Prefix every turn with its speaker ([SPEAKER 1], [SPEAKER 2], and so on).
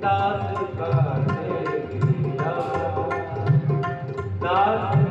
[SPEAKER 1] ਦਾਸ ਕਾਹੇ ਗਿਆ ਦਾਸ